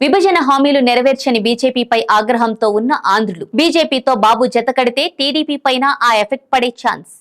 విభజన హామీలు నెరవేర్చని బీజేపీపై ఆగ్రహంతో ఉన్న ఆంధ్రులు. బీజేపీతో బాబు జతకడితే టీడీపీ పైన ఆ ఎఫెక్ట్ పడే ఛాన్స్.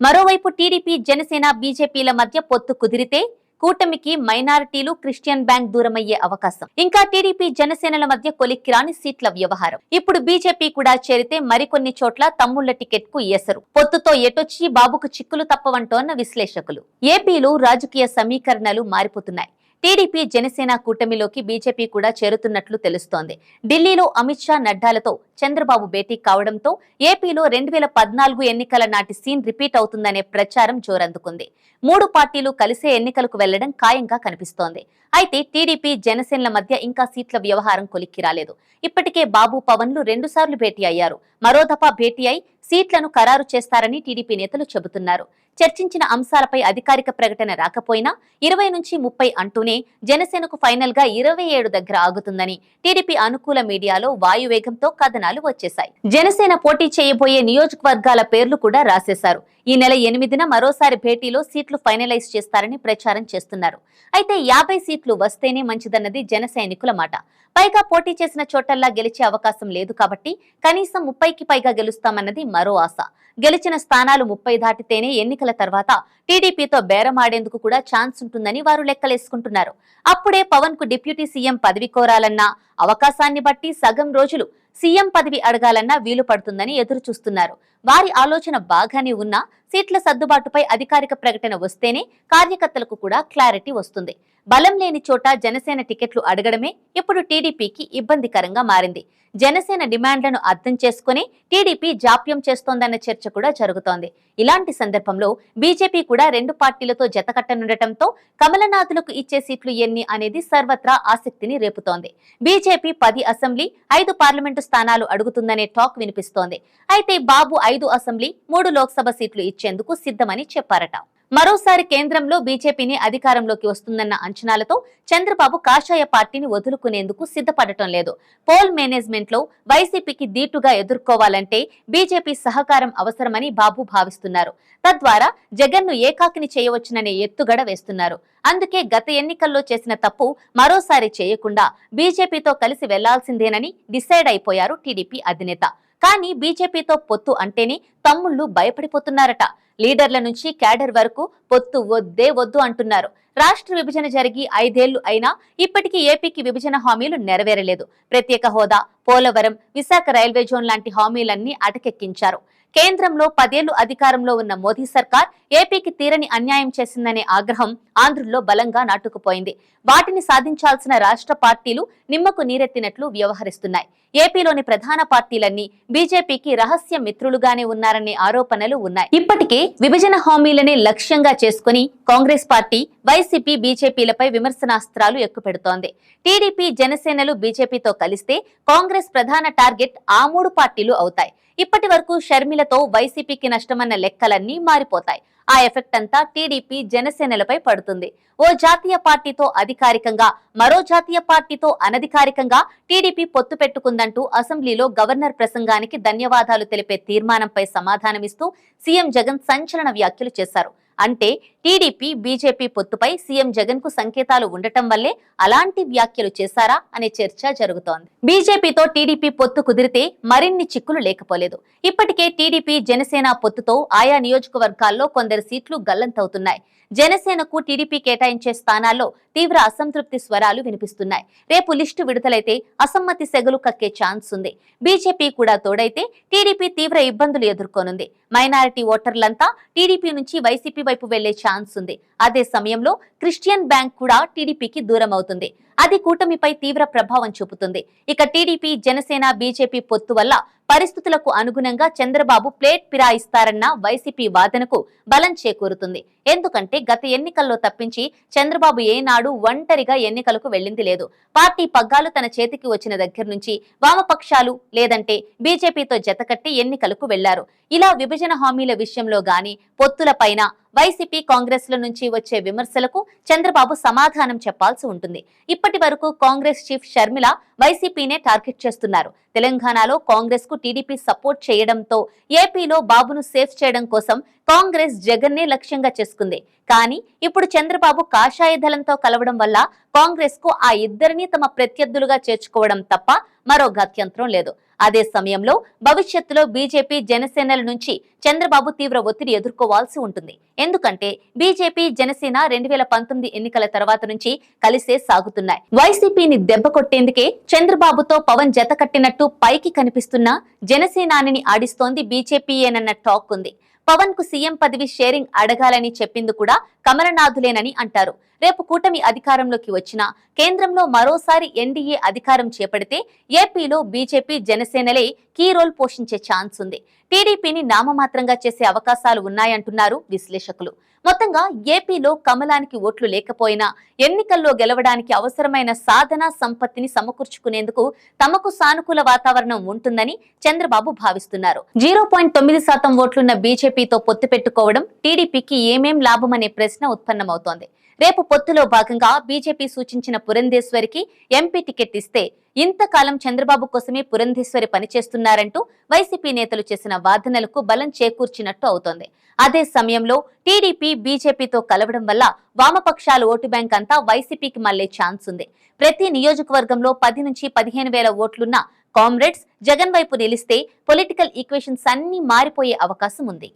మరోవైపు టీడీపీ జనసేన బీజేపీల మధ్య పొత్తు కుదిరితే కూటమికి మైనారిటీలు క్రిస్టియన్ బ్యాంక్ దూరమయ్యే అవకాశం. ఇంకా టీడీపీ జనసేనల మధ్య కొలిక్కిరాని సీట్ల వ్యవహారం. ఇప్పుడు బీజేపీ కూడా చేరితే మరికొన్ని చోట్ల తమ్ముళ్ళ టికెట్కు ఎసరు. పొత్తుతో ఎటొచ్చి బాబుకు చిక్కులు తప్పవంటోన్న విశ్లేషకులు. ఏపీలో రాజకీయ సమీకరణలు మారిపోతున్నాయి. టీడీపీ జనసేన కూటమిలోకి బీజేపీ కూడా చేరుతున్నట్లు తెలుస్తోంది. ఢిల్లీలో అమిత్ షా నడ్డాలతో చంద్రబాబు భేటీ కావడంతో ఏపీలో రెండు వేల పద్నాలుగు ఎన్నికల నాటి సీన్ రిపీట్ అవుతుందనే ప్రచారం జోరందుకుంది. మూడు పార్టీలు కలిసే ఎన్నికలకు వెళ్ళడం ఖాయంగా కనిపిస్తోంది. అయితే టీడీపీ జనసేనల మధ్య ఇంకా సీట్ల వ్యవహారం కొలిక్కి రాలేదు. ఇప్పటికే బాబు పవన్లు రెండుసార్లు భేటీ అయ్యారు. మరో దఫా భేటీ అయి సీట్లను ఖరారు చేస్తారని టీడీపీ నేతలు చెబుతున్నారు. చర్చించిన అంశాలపై అధికారిక ప్రకటన రాకపోయినా ఇరవై నుంచి ముప్పై అంటూనే జనసేనకు ఫైనల్గా ఇరవై ఏడు దగ్గర ఆగుతుందని టీడీపీ అనుకూల మీడియాలో వాయువేగంతో కథనాలు వచ్చేశాయి. జనసేన పోటీ చేయబోయే నియోజకవర్గాల పేర్లు కూడా రాసేశారు. ఈ నెల ఎనిమిదిన మరోసారి భేటీలో సీట్లు ఫైనలైజ్ చేస్తారని ప్రచారం చేస్తున్నారు. అయితే యాభై సీట్లు వస్తేనే మంచిదన్నది జన సైనికుల మాట. పైగా పోటీ చేసిన చోటల్లా గెలిచే అవకాశం లేదు కాబట్టి కనీసం ముప్పైకి పైగా గెలుస్తామన్నది మరో ఆశ. గెలిచిన స్థానాలు ముప్పై దాటితేనే ఎన్నికల తర్వాత టీడీపీతో బేరమాడేందుకు కూడా ఛాన్స్ ఉంటుందని వారు లెక్కలేసుకుంటున్నారు. అప్పుడే పవన్కు డిప్యూటీ సీఎం పదవి కోరాలన్నా అవకాశాన్ని బట్టి సగం రోజులు సీఎం పదవి అడగాలన్నా వీలు పడుతుందని ఎదురు చూస్తున్నారు వారి ఆలోచన బాగానే ఉన్నా సీట్ల సర్దుబాటుపై అధికారిక ప్రకటన వస్తేనే కార్యకర్తలకు కూడా క్లారిటీ వస్తుంది. బలం లేని చోట జనసేన టికెట్లు అడగడమే ఇప్పుడు టీడీపీకి ఇబ్బందికరంగా మారింది. జనసేన డిమాండ్లను అర్థం చేసుకుని టీడీపీ జాప్యం చేస్తోందన్న చర్చ కూడా జరుగుతోంది. ఇలాంటి సందర్భంలో బీజేపీ కూడా రెండు పార్టీలతో జతకట్టనుండటంతో కమలనాథులకు ఇచ్చే సీట్లు ఎన్ని అనేది సర్వత్రా ఆసక్తిని రేపుతోంది. బీజేపీ పది అసెంబ్లీ ఐదు పార్లమెంటు స్థానాలు అడుగుతుందనే టాక్ వినిపిస్తోంది. అయితే బాబు ఐదు అసెంబ్లీ మూడు లోక్సభ సీట్లు ఇచ్చేందుకు సిద్ధమని చెప్పారట. మరోసారి కేంద్రంలో బీజేపీని అధికారంలోకి వస్తుందన్న అంచనాలతో చంద్రబాబు కాషాయ పార్టీని వదులుకునేందుకు సిద్ధపడటం లేదు. పోల్ మేనేజ్మెంట్లో వైసీపీకి దీటుగా ఎదుర్కోవాలంటే బీజేపీ సహకారం అవసరమని బాబు భావిస్తున్నారు. తద్వారా జగన్ను ఏకాకిని చేయవచ్చుననే ఎత్తుగడ వేస్తున్నారు. అందుకే గత ఎన్నికల్లో చేసిన తప్పు మరోసారి చేయకుండా బీజేపీతో కలిసి వెళ్ళాల్సిందేనని డిసైడ్ అయిపోయారు టీడీపీ అధినేత. కానీ బీజేపీతో పొత్తు అంటేనే తమ్ముళ్ళు భయపడిపోతున్నారట. లీడర్ల నుంచి క్యాడర్ వరకు పొత్తు వద్దే వద్దు అంటున్నారు. రాష్ట్ర విభజన జరిగి ఐదేళ్ళు అయినా ఇప్పటికీ ఏపీకి విభజన హామీలు నెరవేరలేదు. ప్రత్యేక హోదా పోలవరం విశాఖ రైల్వే జోన్ లాంటి హామీలన్నీ అటకెక్కించారు. కేంద్రంలో పదేళ్ళు అధికారంలో ఉన్న మోదీ సర్కార్ ఏపీకి తీరని అన్యాయం చేసిందనే ఆగ్రహం ఆంధ్రుల్లో బలంగా నాటుకుపోయింది. వాటిని సాధించాల్సిన రాష్ట్ర పార్టీలు నిమ్మకు నీరెత్తినట్లు వ్యవహరిస్తున్నాయి. ఏపీలోని ప్రధాన పార్టీలన్నీ బీజేపీకి రహస్య మిత్రులుగానే ఉన్నారనే ఆరోపణలు ఉన్నాయి. ఇప్పటికే విభజన హామీలనే లక్ష్యంగా చేసుకుని కాంగ్రెస్ పార్టీ వైసీపీ బీజేపీలపై విమర్శనాస్త్రాలు ఎక్కుపెడుతోంది. టీడీపీ జనసేనలు బీజేపీతో కలిస్తే కాంగ్రెస్ ప్రధాన టార్గెట్ ఆ మూడు పార్టీలు అవుతాయి. ఇప్పటి వరకు షర్మిలతో వైసీపీకి నష్టమన్న లెక్కలన్నీ మారిపోతాయి. ఆ ఎఫెక్ట్ అంతా టీడీపీ జనసేనలపై పడుతుంది. ఓ జాతీయ పార్టీతో అధికారికంగా మరో జాతీయ పార్టీతో అనధికారికంగా టీడీపీ పొత్తు పెట్టుకుందంటూ అసెంబ్లీలో గవర్నర్ ప్రసంగానికి ధన్యవాదాలు తెలిపే తీర్మానంపై సమాధానమిస్తూ సీఎం జగన్ సంచలన వ్యాఖ్యలు చేశారు. అంటే టీడీపీ బీజేపీ పొత్తుపై సీఎం జగన్కు సంకేతాలు ఉండటం వల్లే అలాంటి వ్యాఖ్యలు చేశారా అనే చర్చ జరుగుతోంది. బీజేపీతో టీడీపీ పొత్తు కుదిరితే మరిన్ని చిక్కులు లేకపోలేదు. ఇప్పటికే టీడీపీ జనసేన పొత్తుతో ఆయా నియోజకవర్గాల్లో కొందరు సీట్లు గల్లంతవుతున్నాయి. జనసేనకు టీడీపీ కేటాయించే స్థానాల్లో తీవ్ర అసంతృప్తి స్వరాలు వినిపిస్తున్నాయి. రేపు లిస్టు విడుదలైతే అసమ్మతి సెగలు కక్కే ఛాన్స్ ఉంది. బీజేపీ కూడా తోడైతే టీడీపీ తీవ్ర ఇబ్బందులు ఎదుర్కొనుంది. మైనారిటీ ఓటర్లంతా టీడీపీ నుంచి వైసీపీ వైపు వెళ్ళే ఛాన్స్ ఉంది. అదే సమయంలో క్రిస్టియన్ బ్యాంక్ కూడా టీడీపీకి దూరం అవుతుంది అది కూటమిపై తీవ్ర ప్రభావం చూపుతుంది. ఇక టీడీపీ జనసేన బీజేపీ పొత్తు వల్ల పరిస్థితులకు అనుగుణంగా చంద్రబాబు ప్లేట్ ఫిరాయిస్తారన్న వైసీపీ వాదనకు బలం చేకూరుతుంది. ఎందుకంటే గత ఎన్నికల్లో తప్పించి చంద్రబాబు ఏనాడు ఒంటరిగా ఎన్నికలకు వెళ్ళింది లేదు. పార్టీ పగ్గాలు తన చేతికి వచ్చిన దగ్గర నుంచి వామపక్షాలు లేదంటే బీజేపీతో జతకట్టి ఎన్నికలకు వెళ్ళారు. ఇలా విభజన హామీల విషయంలో గాని పొత్తులపైన వైసీపీ కాంగ్రెస్ ల నుంచి వచ్చే విమర్శలకు చంద్రబాబు సమాధానం చెప్పాల్సి ఉంటుంది. ఇప్పటి వరకు కాంగ్రెస్ చీఫ్ షర్మిల వైసీపీనే టార్గెట్ చేస్తున్నారు. తెలంగాణలో కాంగ్రెస్కు టీడీపీ సపోర్ట్ చేయడంతో ఏపీలో బాబును సేఫ్ చేయడం కోసం కాంగ్రెస్ జగన్నే లక్ష్యంగా చేసుకుంది. కానీ ఇప్పుడు చంద్రబాబు కాషాయ దళంతో కలవడం వల్ల కాంగ్రెస్కు ఆ ఇద్దరిని తమ ప్రత్యర్థులుగా చేర్చుకోవడం తప్ప మరో గత్యంతరం లేదు. అదే సమయంలో భవిష్యత్తులో బీజేపీ జనసేనల నుంచి చంద్రబాబు తీవ్ర ఒత్తిడి ఎదుర్కోవాల్సి ఉంటుంది. ఎందుకంటే బీజేపీ జనసేన రెండు వేల పంతొమ్మిది ఎన్నికల తర్వాత నుంచి కలిసే సాగుతున్నాయి. వైసీపీని దెబ్బ కొట్టేందుకే చంద్రబాబుతో పవన్ జత కట్టినట్టు పైకి కనిపిస్తున్న జనసేనానిని ఆడిస్తోంది బీజేపీయేనన్న టాక్ ఉంది. పవన్కు సీఎం పదవి షేరింగ్ అడగాలని చెప్పింది కూడా కమలనాథులేనని అంటారు. రేపు కూటమి అధికారంలోకి వచ్చినా కేంద్రంలో మరోసారి ఎన్డీఏ అధికారం చేపడితే ఏపీలో బీజేపీ జనసేనలే కీ రోల్ పోషించే ఛాన్స్ ఉంది. టీడీపీని నామమాత్రంగా చేసే అవకాశాలు ఉన్నాయంటున్నారు విశ్లేషకులు. మొత్తంగా ఏపీలో కమలానికి ఓట్లు లేకపోయినా ఎన్నికల్లో గెలవడానికి అవసరమైన సాధన సంపత్తిని సమకూర్చుకునేందుకు తమకు సానుకూల వాతావరణం ఉంటుందని చంద్రబాబు భావిస్తున్నారు. జీరో పాయింట్ తొమ్మిది శాతం ఓట్లున్న బీజేపీతో పొత్తు పెట్టుకోవడం టీడీపీకి ఏమేం లాభమనే ప్రశ్న ఉత్పన్నమవుతోంది. రేపు పొత్తులో భాగంగా బీజేపీ సూచించిన పురంధేశ్వరికి ఎంపీ టికెట్ ఇస్తే ఇంతకాలం చంద్రబాబు కోసమే పురంధేశ్వరి పనిచేస్తున్నారంటూ వైసీపీ నేతలు చేసిన వాదనలకు బలం చేకూర్చినట్టు అవుతోంది. అదే సమయంలో టీడీపీ బీజేపీతో కలవడం వల్ల వామపక్షాల ఓటు బ్యాంక్ అంతా వైసీపీకి మళ్ళే ఛాన్స్ ఉంది. ప్రతి నియోజకవర్గంలో పది నుంచి పదిహేను వేల ఓట్లున్న కామ్రేడ్స్ జగన్ వైపు నిలిస్తే పొలిటికల్ ఈక్వేషన్స్ అన్ని మారిపోయే అవకాశం ఉంది.